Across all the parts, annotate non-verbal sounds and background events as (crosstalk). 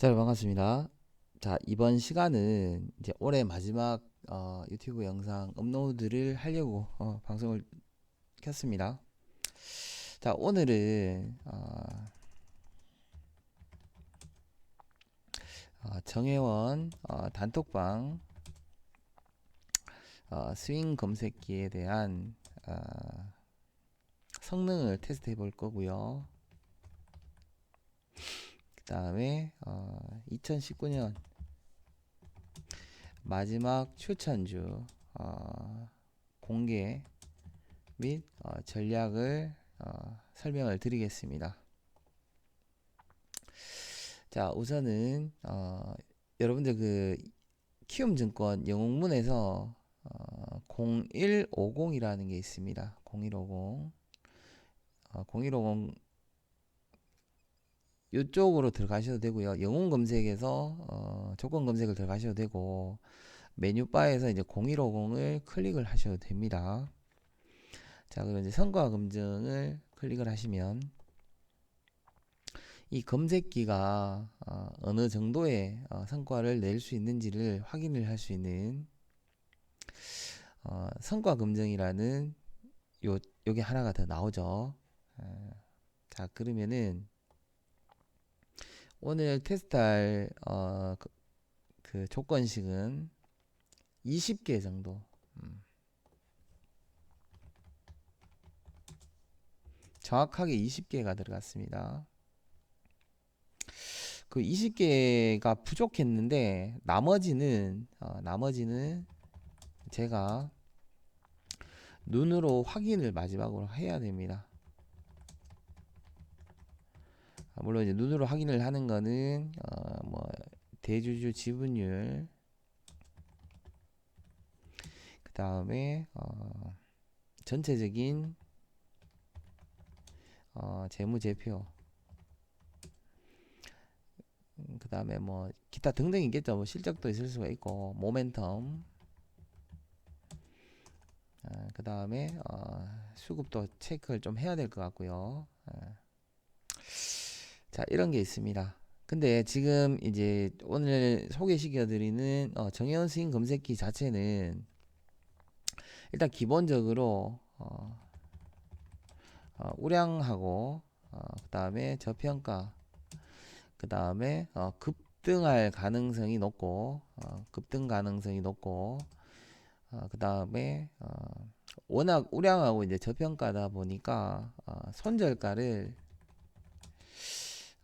자, 반갑습니다. 자, 이번 시간은 이제 올해 마지막 어, 유튜브 영상 업로드를 하려고 어, 방송을 켰습니다. 자, 오늘은 어, 어, 정혜원 어, 단톡방 어, 스윙 검색기에 대한 어, 성능을 테스트 해 볼 거고요. 그 다음에 어, 2019년 마지막 추천주 어, 공개 및 어, 전략을 어, 설명을 드리겠습니다. 자 우선은 어, 여러분들 그 키움증권 영웅문에서 어, 0150이라는 게 있습니다. 0150 어, 0150 이쪽으로 들어가셔도 되고요. 영웅 검색에서 어, 조건 검색을 들어가셔도 되고 메뉴바에서 이제 0150을 클릭을 하셔도 됩니다. 자, 그럼 이제 성과 검증을 클릭을 하시면 이 검색기가 어, 어느 정도의 어, 성과를 낼 수 있는지를 확인을 할 수 있는 어, 성과 검증이라는 요 요게 하나가 더 나오죠. 어, 자, 그러면은 오늘 테스트할 어, 그, 그 조건식은 20개 정도. 음. 정확하게 20개가 들어갔습니다. 그 20개가 부족했는데 나머지는 어, 나머지는 제가 눈으로 확인을 마지막으로 해야 됩니다. 아, 물론 이제 눈으로 확인을 하는 거는 어, 뭐 대주주 지분율. 그 다음에 어, 전체적인 어, 재무제표. 그 다음에 뭐 기타 등등 있겠죠. 뭐 실적도 있을 수가 있고 모멘텀. 아, 그 다음에 어, 수급도 체크를 좀 해야 될 것 같고요. 아. 자, 이런 게 있습니다. 근데 지금 이제 오늘 소개시켜드리는 어, 정혜원 스윙 검색기 자체는 일단 기본적으로 어, 어, 우량하고 어, 그 다음에 저평가 그 다음에 어, 급등할 가능성이 높고 어, 급등 가능성이 높고 어, 그 다음에 어, 워낙 우량하고 이제 저평가다 보니까 어, 손절가를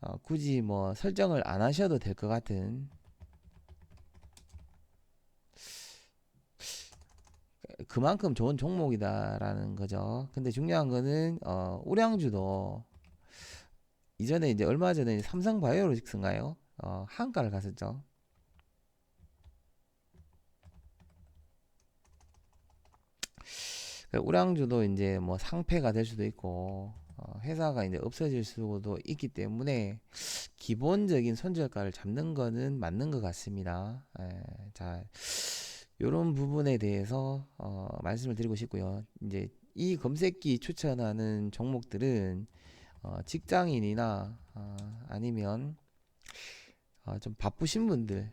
어, 굳이 뭐 설정을 안 하셔도 될 것 같은 그만큼 좋은 종목이다라는 거죠. 근데 중요한 거는 어, 우량주도 이전에 이제 얼마 전에 삼성 바이오로직스인가요? 어, 한가를 갔었죠. 그 우량주도 이제 뭐 상패가 될 수도 있고 어, 회사가 이제 없어질 수도 있기 때문에 기본적인 손절가를 잡는 거는 맞는 것 같습니다. 에, 자, 이런 부분에 대해서 어, 말씀을 드리고 싶고요. 이제 이 검색기 추천하는 종목들은 어, 직장인이나 어, 아니면 어, 좀 바쁘신 분들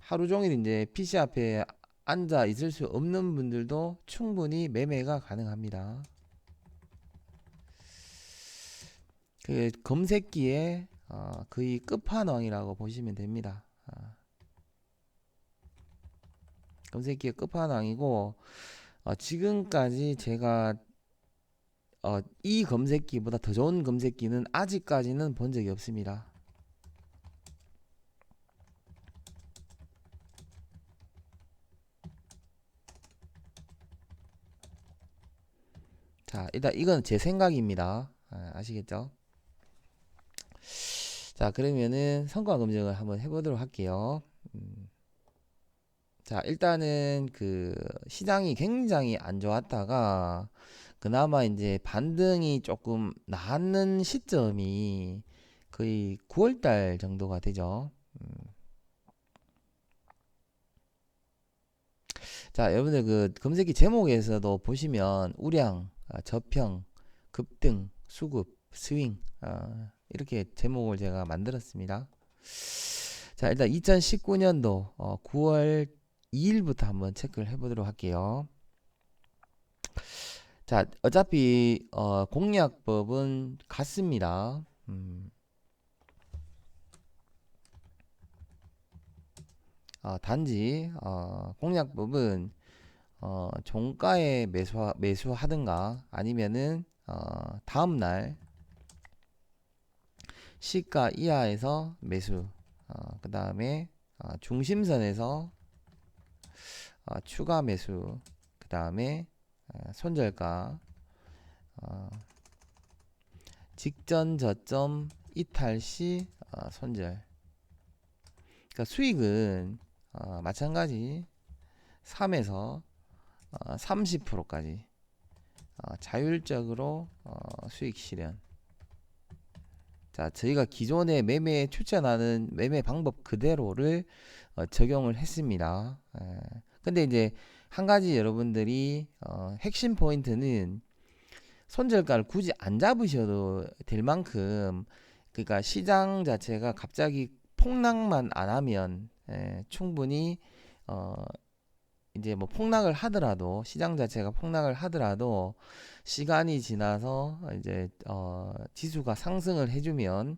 하루 종일 이제 PC 앞에 앉아 있을 수 없는 분들도 충분히 매매가 가능합니다. 그 검색기의 어, 거의 끝판왕이라고 보시면 됩니다. 어. 검색기의 끝판왕이고 어, 지금까지 제가 어, 이 검색기보다 더 좋은 검색기는 아직까지는 본 적이 없습니다. 자, 일단 이건 제 생각입니다. 아, 아시겠죠? 자, 그러면은 성과 검증을 한번 해보도록 할게요. 음. 자, 일단은 그 시장이 굉장히 안 좋았다가 그나마 이제 반등이 조금 나는 시점이 거의 9월달 정도가 되죠. 음. 자, 여러분들 그 검색기 제목에서도 보시면 우량, 아, 저평, 급등, 수급, 스윙 아, 이렇게 제목을 제가 만들었습니다. 자, 일단 2019년도 어, 9월 2일부터 한번 체크를 해보도록 할게요. 자, 어차피 어, 공략법은 같습니다. 음. 어, 단지 어, 공략법은 어, 종가에 매수 매수하든가 아니면은 어, 다음 날 시가 이하에서 매수 어, 그 다음에 어, 중심선에서 어, 추가 매수 그 다음에 어, 손절가 어, 직전 저점 이탈 시 어, 손절. 그러니까 수익은 어, 마찬가지 3에서 어, 30%까지 어, 자율적으로 어, 수익 실현 자 저희가 기존에 매매 추천하는 매매 방법 그대로를 어, 적용을 했습니다. 에, 근데 이제 한 가지 여러분들이 어, 핵심 포인트는 손절가를 굳이 안 잡으셔도 될 만큼 그러니까 시장 자체가 갑자기 폭락만 안 하면 예, 충분히 어 이제 뭐 폭락을 하더라도 시장 자체가 폭락을 하더라도 시간이 지나서 이제 어 지수가 상승을 해주면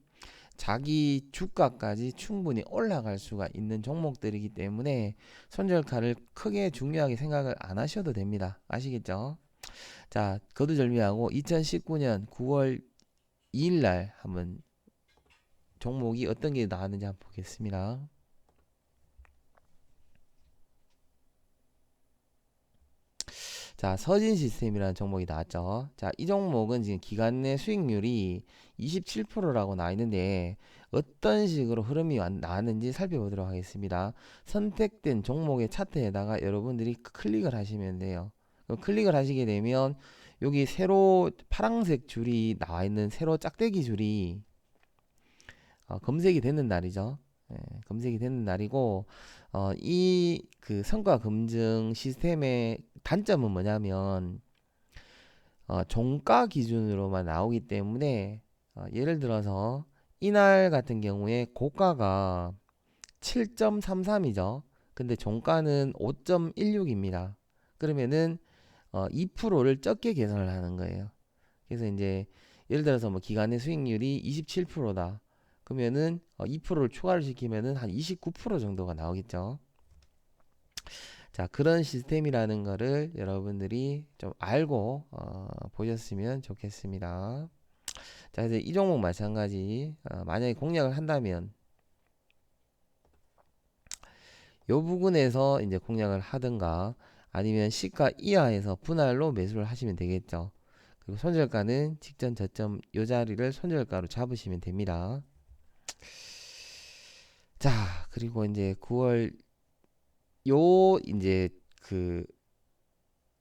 자기 주가까지 충분히 올라갈 수가 있는 종목들이기 때문에 손절가를 크게 중요하게 생각을 안 하셔도 됩니다. 아시겠죠? 자, 거두절미하고 2019년 9월 2일 날 한번 종목이 어떤 게 나왔는지 한번 보겠습니다. 자, 서진 시스템이라는 종목이 나왔죠. 자, 이 종목은 지금 기간 내 수익률이 27%라고 나와 있는데 어떤 식으로 흐름이 왔- 나왔는지 살펴보도록 하겠습니다. 선택된 종목의 차트에다가 여러분들이 클릭을 하시면 돼요. 클릭을 하시게 되면 여기 세로 파란색 줄이 나와 있는 세로 짝대기 줄이 어, 검색이 되는 날이죠. 예, 검색이 되는 날이고 어, 이 그 성과 검증 시스템의 단점은 뭐냐면 어, 종가 기준으로만 나오기 때문에 어, 예를 들어서 이날 같은 경우에 고가가 7.33이죠. 근데 종가는 5.16입니다. 그러면은 어, 2%를 적게 계산을 하는 거예요. 그래서 이제 예를 들어서 뭐 기간의 수익률이 27%다. 그러면은 어, 2%를 추가를 시키면은 한 29% 정도가 나오겠죠. 자, 그런 시스템이라는 거를 여러분들이 좀 알고 어, 보셨으면 좋겠습니다. 자, 이제 이 종목 마찬가지. 어, 만약에 공략을 한다면 요 부분에서 이제 공략을 하든가 아니면 시가 이하에서 분할로 매수를 하시면 되겠죠. 그리고 손절가는 직전 저점 요 자리를 손절가로 잡으시면 됩니다. 자, 그리고 이제 9월 요 이제 그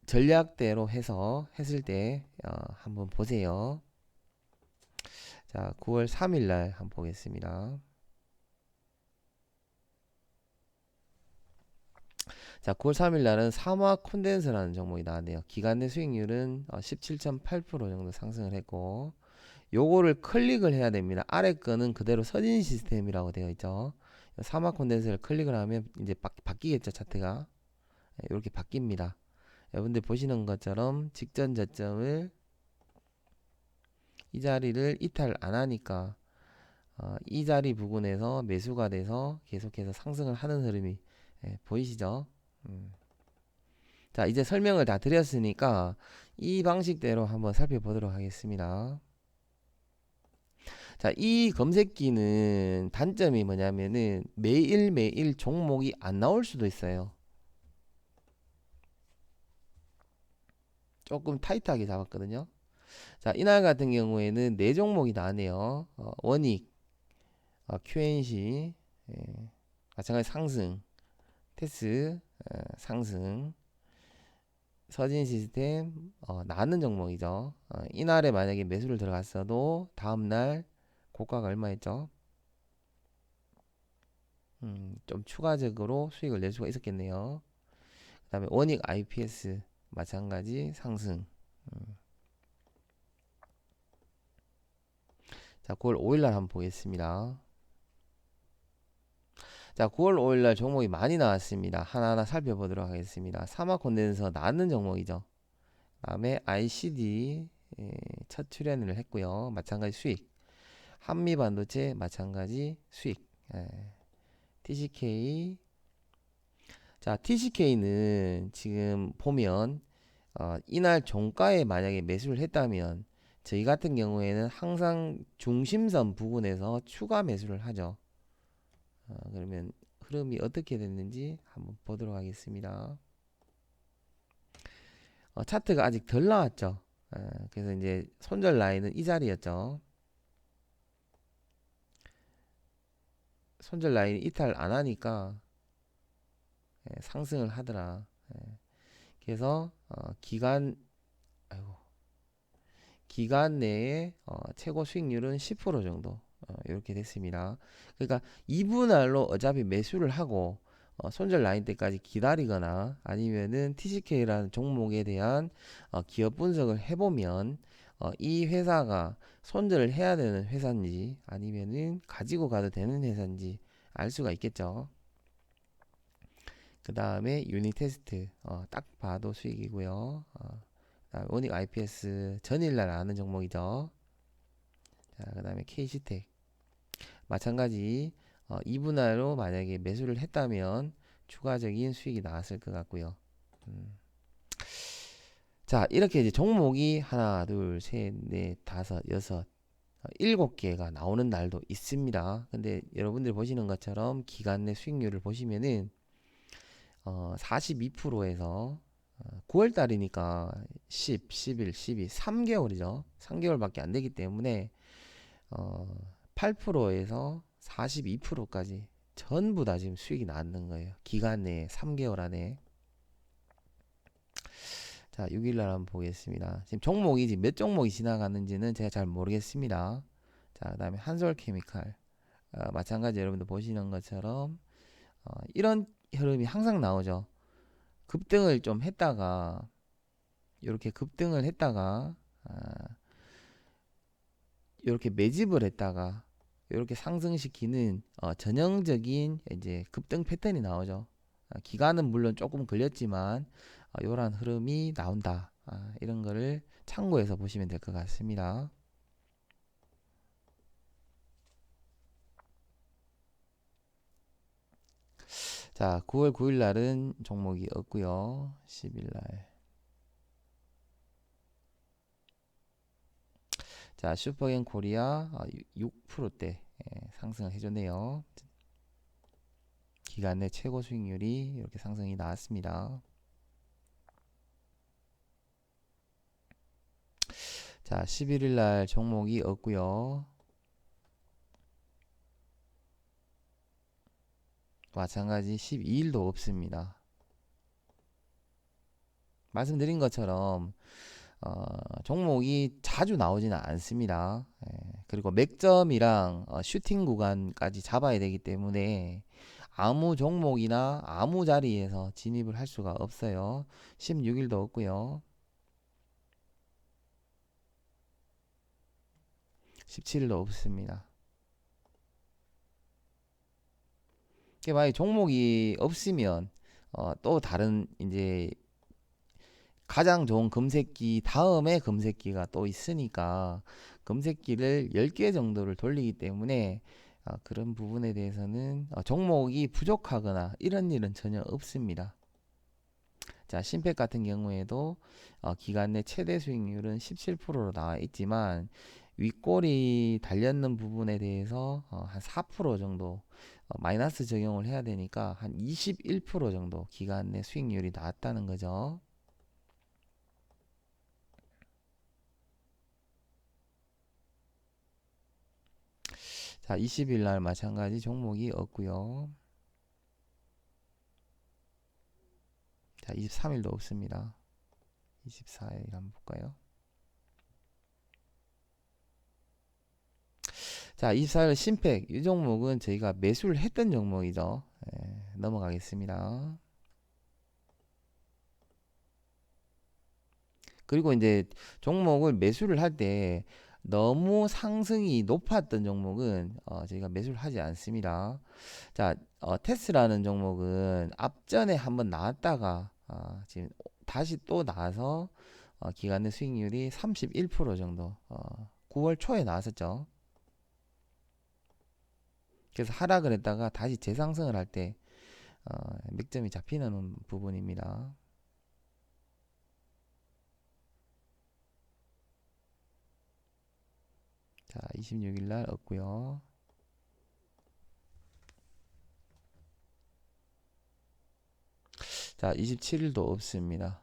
전략대로 해서 했을 때 어, 한번 보세요. 자, 9월 3일 날 한번 보겠습니다. 자, 9월 3일 날은 사마 콘덴서라는 종목이 나왔네요. 기간 내 수익률은 어, 17.8% 정도 상승을 했고 요거를 클릭을 해야 됩니다. 아래 거는 그대로 서진 시스템이라고 되어 있죠. 사마 콘덴서를 클릭을 하면 이제 바, 바뀌겠죠, 차트가. 이렇게 바뀝니다. 여러분들 보시는 것처럼 직전 저점을 이 자리를 이탈 안 하니까 어, 이 자리 부분에서 매수가 돼서 계속해서 상승을 하는 흐름이 예, 보이시죠? 음. 자 이제 설명을 다 드렸으니까 이 방식대로 한번 살펴보도록 하겠습니다. 자, 이 검색기는 단점이 뭐냐면은 매일매일 종목이 안 나올 수도 있어요. 조금 타이트하게 잡았거든요. 자, 이날 같은 경우에는 네 종목이 나네요. 어, 원익, 어, QNC, 예, 마찬가지 상승, 테스 어, 상승, 서진 시스템 어, 나는 종목이죠. 어, 이날에 만약에 매수를 들어갔어도 다음날 고가가 얼마였죠? 음, 좀 추가적으로 수익을 낼 수가 있었겠네요. 그 다음에 원익 IPS 마찬가지 상승. 음. 자, 9월 5일 날 한번 보겠습니다. 자, 9월 5일 날 종목이 많이 나왔습니다. 하나하나 살펴보도록 하겠습니다. 사막 콘덴서 나는 종목이죠. 다음에 ICD 예, 첫 출연을 했고요. 마찬가지 수익. 한미 반도체 마찬가지 수익. 예. TCK 자, TCK는 지금 보면 어, 이날 종가에 만약에 매수를 했다면 저희 같은 경우에는 항상 중심선 부분에서 추가 매수를 하죠. 어, 그러면 흐름이 어떻게 됐는지 한번 보도록 하겠습니다. 어, 차트가 아직 덜 나왔죠. 어, 그래서 이제 손절 라인은 이 자리였죠. 손절 라인 이탈 안 하니까 예, 상승을 하더라. 예. 그래서 어, 기간 아이고 기간 내에 어, 최고 수익률은 10% 정도 어, 이렇게 됐습니다. 그러니까 2분할로 어차피 매수를 하고 어, 손절 라인 때까지 기다리거나 아니면은 TCK라는 종목에 대한 어, 기업 분석을 해보면 어, 이 회사가 손절을 해야 되는 회사인지 아니면은 가지고 가도 되는 회사인지 알 수가 있겠죠. 그 다음에 유닛 테스트 어, 딱 봐도 수익이고요. 어, 오닉 IPS 전일날 아는 종목이죠. 자, 그 다음에 KC텍 마찬가지 어, 2분할로 만약에 매수를 했다면 추가적인 수익이 나왔을 것 같고요. 음. 자, 이렇게 이제 종목이 하나, 둘, 셋, 넷, 다섯, 여섯, 어, 일곱 개가 나오는 날도 있습니다. 근데 여러분들 보시는 것처럼 기간 내 수익률을 보시면은 어, 42%에서 어, 9월 달이니까 10, 11, 12, 3개월이죠. 3개월밖에 안 되기 때문에 어, 8%에서 42%까지 전부 다 지금 수익이 나는 거예요. 기간 내에 3개월 안에. 자, 6일 날 한번 보겠습니다. 지금 종목이 지금 몇 종목이 지나갔는지는 제가 잘 모르겠습니다. 자, 그 다음에 한솔 케미칼. 어, 마찬가지 여러분들 보시는 것처럼 어, 이런 흐름이 항상 나오죠. 급등을 좀 했다가 이렇게 급등을 했다가 아, 이렇게 매집을 했다가 이렇게 상승시키는 어, 전형적인 이제 급등 패턴이 나오죠. 아, 기간은 물론 조금 걸렸지만 어, 이러한 흐름이 나온다. 아, 이런 거를 참고해서 보시면 될 것 같습니다. 자, 9월 9일 날은 종목이 없고요. 10일 날. 자, 슈퍼겐 코리아 6%대 예, 상승을 해줬네요. 기간 내 최고 수익률이 이렇게 상승이 나왔습니다. 자, 11일 날 종목이 없고요. 마찬가지 12일도 없습니다. 말씀드린 것처럼 어, 종목이 자주 나오지는 않습니다. 예, 그리고 맥점이랑 어, 슈팅 구간까지 잡아야 되기 때문에 아무 종목이나 아무 자리에서 진입을 할 수가 없어요. 16일도 없고요. 17일도 없습니다. 만약 종목이 없으면 어, 또 다른 이제 가장 좋은 검색기 다음에 검색기가 또 있으니까 검색기를 10개 정도를 돌리기 때문에 어, 그런 부분에 대해서는 어, 종목이 부족하거나 이런 일은 전혀 없습니다. 자, 심팩 같은 경우에도 어, 기간 내 최대 수익률은 17%로 나와 있지만 윗골이 달렸는 부분에 대해서 어, 한4% 정도 어, 마이너스 적용을 해야 되니까 한 21% 정도 기간 내 수익률이 나왔다는 거죠. 자, 20일 날 마찬가지 종목이 없고요. 자, 23일도 없습니다. 24일 한번 볼까요? 자, 24일 심팩 이 종목은 저희가 매수를 했던 종목이죠. 예, 넘어가겠습니다. 그리고 이제 종목을 매수를 할 때 너무 상승이 높았던 종목은 어, 저희가 매수를 하지 않습니다. 자, 어, 테스라는 종목은 앞전에 한번 나왔다가 어, 지금 다시 또 나와서 어, 기간 내 수익률이 31% 정도. 어, 9월 초에 나왔었죠. 그래서 하락을 했다가 다시 재상승을 할 때 어, 맥점이 잡히는 부분입니다. 자, 26일 날 얻고요. 자, 27일도 없습니다.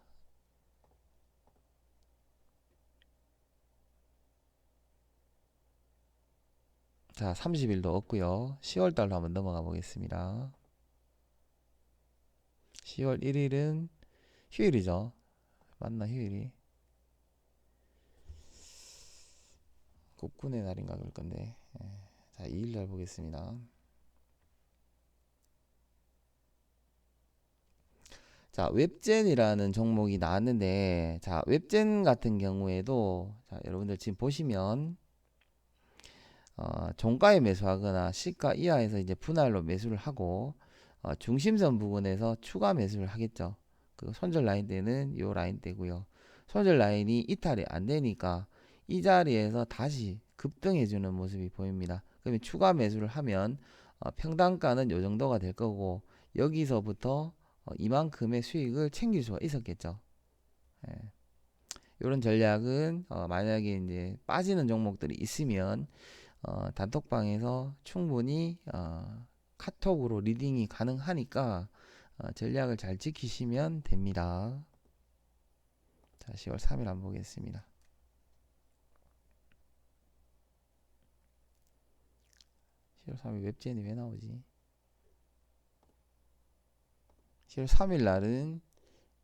자, 30일도 없고요. 10월 달로 한번 넘어가 보겠습니다. 10월 1일은 휴일이죠. 맞나 휴일이? 국군의 날인가 그럴 건데. 예. 자, 2일 날 보겠습니다. 자, 웹젠이라는 종목이 나왔는데, 자, 웹젠 같은 경우에도, 자, 여러분들 지금 보시면, 어, 종가에 매수하거나 시가 이하에서 이제 분할로 매수를 하고, 어, 중심선 부분에서 추가 매수를 하겠죠. 그 손절 라인 때는 요 라인 때고요. 손절 라인이 이탈이 안 되니까 이 자리에서 다시 급등해 주는 모습이 보입니다. 그러면 추가 매수를 하면 어, 평단가는 요 정도가 될 거고 여기서부터 어, 이만큼의 수익을 챙길 수가 있었겠죠. 예. 이런 전략은 어, 만약에 이제 빠지는 종목들이 있으면 어, 단톡방에서 충분히 어, 카톡으로 리딩이 가능하니까 어, 전략을 잘 지키시면 됩니다. 자, 10월 3일 한번 보겠습니다. 10월 3일 웹젠이 왜 나오지? 10월 3일 날은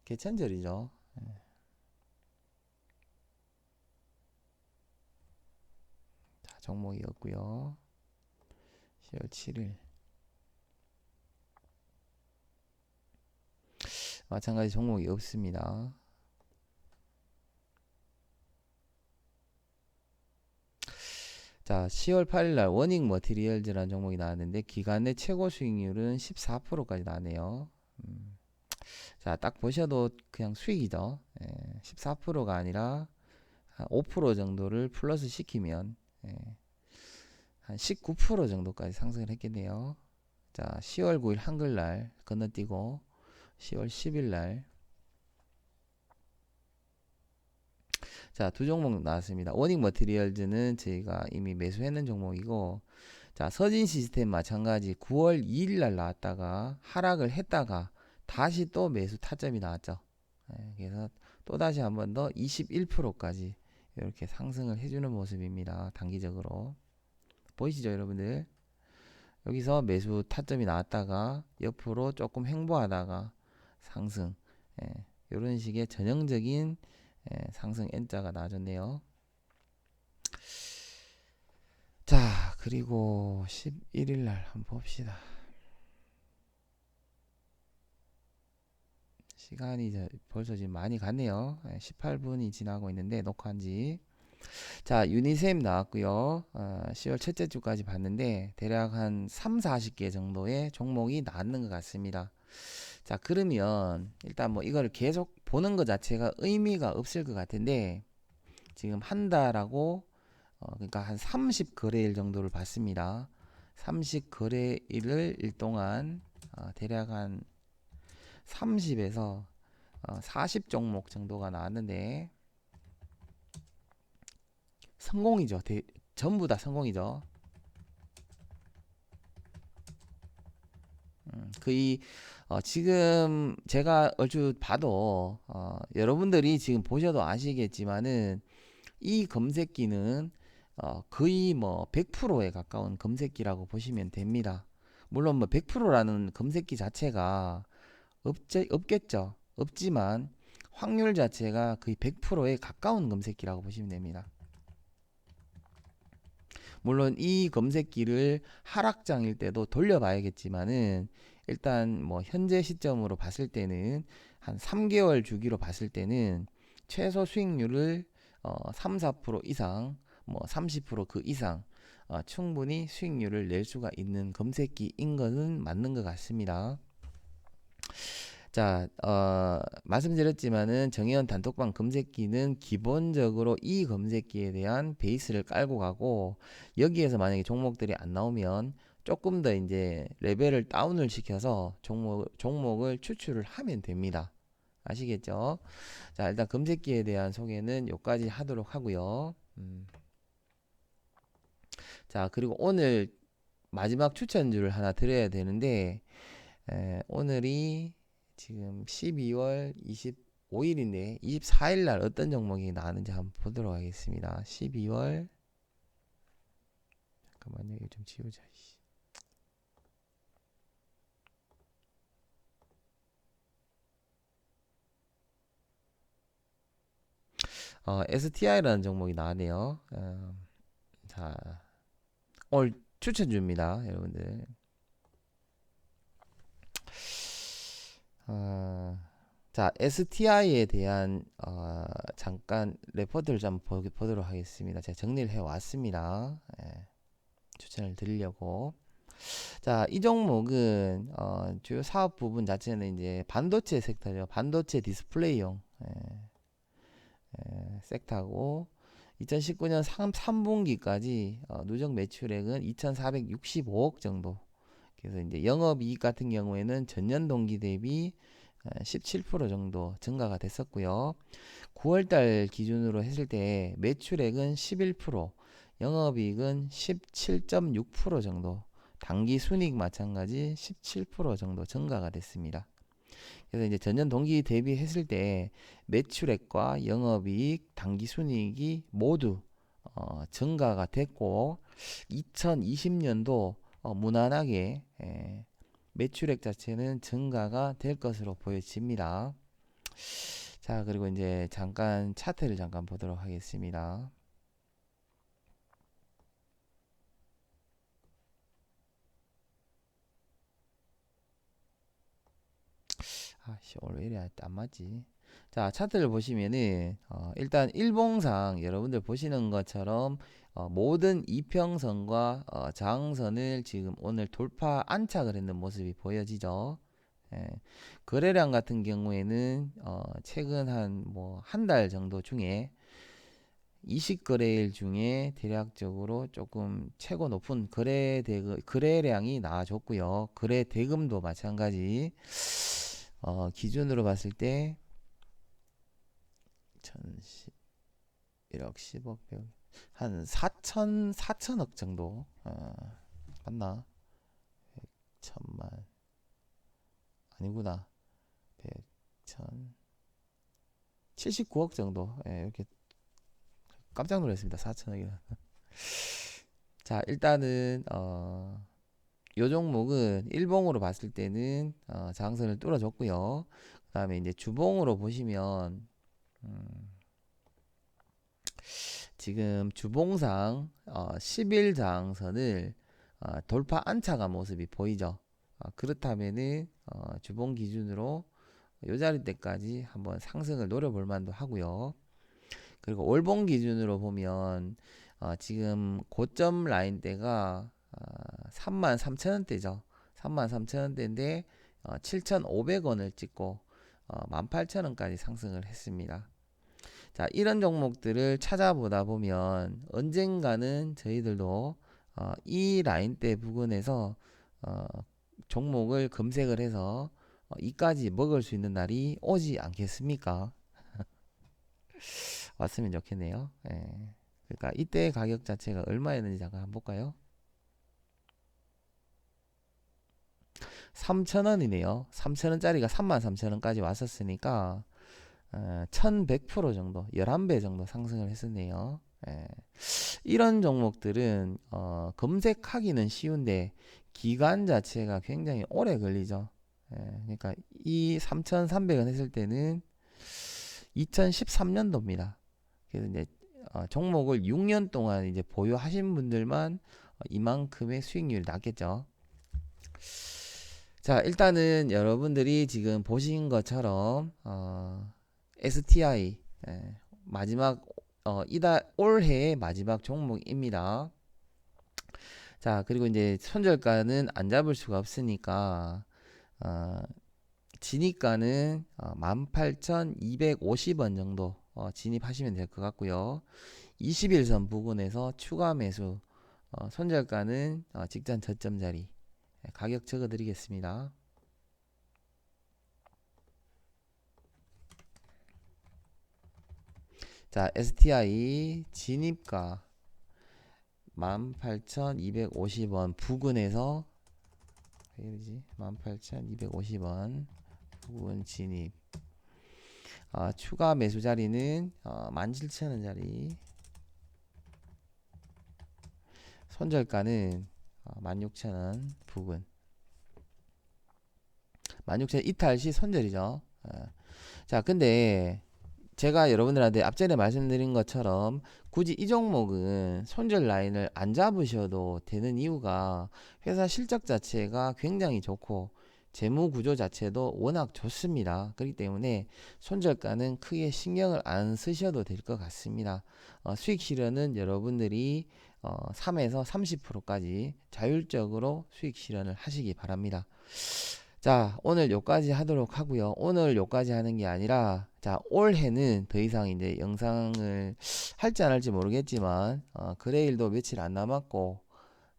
개천절이죠. 예. 자, 종목이었고요. 10월 7일 마찬가지 종목이 없습니다. 자, 10월 8일 날 워닝 머티리얼즈라는 종목이 나왔는데 기간 내 최고 수익률은 14%까지 나네요. 음. 자, 딱 보셔도 그냥 수익이죠. 예, 14%가 아니라 한5% 정도를 플러스 시키면 예, 한 19% 정도까지 상승을 했겠네요. 자, 10월 9일 한글날 건너뛰고 10월 10일 날 자, 두 종목 나왔습니다. 워닝 머티리얼즈는 저희가 이미 매수했는 종목이고 자, 서진 시스템 마찬가지 9월 2일 날 나왔다가 하락을 했다가 다시 또 매수 타점이 나왔죠. 네, 그래서 또 다시 한 번 더 21%까지 이렇게 상승을 해주는 모습입니다. 단기적으로 보이시죠, 여러분들? 여기서 매수 타점이 나왔다가 옆으로 조금 횡보하다가 상승 예, 이런 식의 전형적인 예, 상승 N자가 나와줬네요. 자 그리고 11일 날 한번 봅시다. 시간이 벌써 지금 많이 갔네요. 18분이 지나고 있는데 녹화한 지. 자, 유니셈 나왔고요. 어, 10월 첫째 주까지 봤는데 대략 한 3, 40개 정도의 종목이 나왔는 것 같습니다. 자, 그러면 일단 뭐 이거를 계속 보는 것 자체가 의미가 없을 것 같은데 지금 한 달하고 어, 그러니까 한 30 거래일 정도를 봤습니다. 30 거래일을 일 동안 어, 대략 한 30에서 어, 40 종목 정도가 나왔는데 성공이죠. 대, 전부 다 성공이죠. 음, 거의 어, 지금 제가 얼추 봐도 어, 여러분들이 지금 보셔도 아시겠지만은 이 검색기는 어, 거의 뭐 100%에 가까운 검색기라고 보시면 됩니다. 물론 뭐 100%라는 검색기 자체가 없제, 없겠죠. 없지만 확률 자체가 거의 100%에 가까운 검색기라고 보시면 됩니다. 물론 이 검색기를 하락장일 때도 돌려봐야겠지만은 일단 뭐 현재 시점으로 봤을 때는 한 3개월 주기로 봤을 때는 최소 수익률을 어 3, 4% 이상 뭐 30%그 이상 어, 충분히 수익률을 낼 수가 있는 검색기인 것은 맞는 것 같습니다. 자, 어, 말씀드렸지만은 정의원 단톡방 검색기는 기본적으로 이 검색기에 대한 베이스를 깔고 가고 여기에서 만약에 종목들이 안 나오면 조금 더 이제 레벨을 다운을 시켜서 종목, 종목을 추출을 하면 됩니다. 아시겠죠? 자, 일단 검색기에 대한 소개는 여기까지 하도록 하고요. 음. 자, 그리고 오늘 마지막 추천주를 하나 드려야 되는데, 에, 오늘이 지금 12월 25일인데, 24일 날 어떤 종목이 나왔는지 한번 보도록 하겠습니다. 12월, 잠깐만요, 이거 좀 지우자. 씨. 어, STI라는 종목이 나왔네요. 어, 자, 오늘 추천주입니다, 여러분들. 어, 자, STI에 대한 어, 잠깐 레포트를 좀 보, 보도록 하겠습니다. 제가 정리를 해 왔습니다. 예, 추천을 드리려고. 자, 이 종목은 어, 주요 사업 부분 자체는 이제 반도체 섹터죠. 반도체 디스플레이용. 예. 에, 섹터고 2019년 3, 3분기까지 어, 누적 매출액은 2,465억 정도. 그래서 이제 영업이익 같은 경우에는 전년 동기 대비 17% 정도 증가가 됐었고요. 9월달 기준으로 했을 때 매출액은 11%, 영업이익은 17.6% 정도, 당기 순이익 마찬가지 17% 정도 증가가 됐습니다. 그래서 이제 전년 동기 대비했을 때 매출액과 영업이익, 당기순이익이 모두 어, 증가가 됐고 2020년도 어, 무난하게 예, 매출액 자체는 증가가 될 것으로 보여집니다. 자 그리고 이제 잠깐 차트를 잠깐 보도록 하겠습니다. 아씨 오늘 왜 이래 안 맞지 자 차트를 보시면은 어, 일단 일봉상 여러분들 보시는 것처럼 어, 모든 이평선과 어, 저항선을 지금 오늘 돌파 안착을 했는 모습이 보여지죠. 예. 거래량 같은 경우에는 어, 최근 한 뭐 한 달 정도 중에 20거래일 중에 대략적으로 조금 최고 높은 거래 대금 거래량이 나와줬고요. 거래 대금도 마찬가지. 어, 기준으로 봤을 때 1010, 1억 10억 100억 한 4천 4천억 정도 어, 맞나? 100, 천만. 아니구나. 100, 천. 79억 정도. 예, 이렇게 깜짝 놀랐습니다. 4천억이라 (laughs) 자 일단은 어, 요 종목은 일봉으로 봤을 때는 어, 장선을 뚫어줬고요. 그 다음에 이제 주봉으로 보시면 음, 지금 주봉상 어, 10일 장선을 어, 돌파 안착한 모습이 보이죠. 어, 그렇다면은 어, 주봉 기준으로 요 자리 때까지 한번 상승을 노려볼 만도 하고요. 그리고 월봉 기준으로 보면 어, 지금 고점 라인 3만 어, 3천 원대죠. 3만 3천 원대인데 어, 7,500원을 찍고 어, 18,000원까지 상승을 했습니다. 자, 이런 종목들을 찾아보다 보면 언젠가는 저희들도 어, 이 라인대 부근에서 어, 종목을 검색을 해서 어, 이까지 먹을 수 있는 날이 오지 않겠습니까? (laughs) 왔으면 좋겠네요. 예. 그러니까 이때 가격 자체가 얼마였는지 잠깐 한번 볼까요? 3,000원이네요. 3,000원짜리가 33,000원까지 왔었으니까 어, 1,100% 정도, 11배 정도 상승을 했었네요. 예. 이런 종목들은 어, 검색하기는 쉬운데 기간 자체가 굉장히 오래 걸리죠. 예. 그러니까 이 3,300원 했을 때는 2013년도입니다. 그래서 이제 어, 종목을 6년 동안 이제 보유하신 분들만 이만큼의 수익률이 낮겠죠. 자, 일단은 여러분들이 지금 보신 것처럼 어, STI 예, 마지막 어, 이달 올해의 마지막 종목입니다. 자, 그리고 이제 손절가는 안 잡을 수가 없으니까 어, 진입가는 어, 18,250원 정도 어, 진입하시면 될 것 같고요. 21선 부근에서 추가 매수 어, 손절가는 어, 직전 저점 자리 네, 가격 적어 드리겠습니다. 자, STI 진입가 18,250원 부근에서 왜 이러지? 18,250원 부근 진입 아, 추가 매수 자리는 어, 17,000원 자리 손절가는 어, 16,000원 부근 16,000원 이탈 시 손절이죠 어. 자 근데 제가 여러분들한테 앞전에 말씀드린 것처럼 굳이 이 종목은 손절 라인을 안 잡으셔도 되는 이유가 회사 실적 자체가 굉장히 좋고 재무 구조 자체도 워낙 좋습니다. 그렇기 때문에 손절가는 크게 신경을 안 쓰셔도 될 것 같습니다. 어, 수익 실현은 여러분들이 어, 3에서 30%까지 자율적으로 수익 실현을 하시기 바랍니다. 자, 오늘 요까지 하도록 하고요. 오늘 요까지 하는 게 아니라 자, 올해는 더 이상 이제 영상을 할지 안 할지 모르겠지만 어, 그레일도 며칠 안 남았고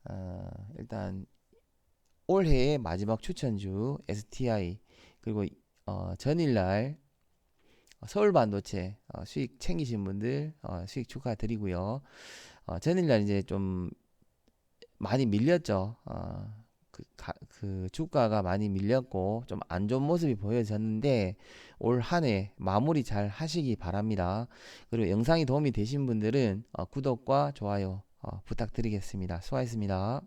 어, 일단 올해의 마지막 추천주 STI 그리고 어, 전일날 서울 반도체 어, 수익 챙기신 분들 어, 수익 축하드리고요. 어, 전일날 이제 좀 많이 밀렸죠. 어, 그, 가, 그 주가가 많이 밀렸고 좀 안 좋은 모습이 보여졌는데 올 한 해 마무리 잘 하시기 바랍니다. 그리고 영상이 도움이 되신 분들은 어, 구독과 좋아요 어, 부탁드리겠습니다. 수고하셨습니다.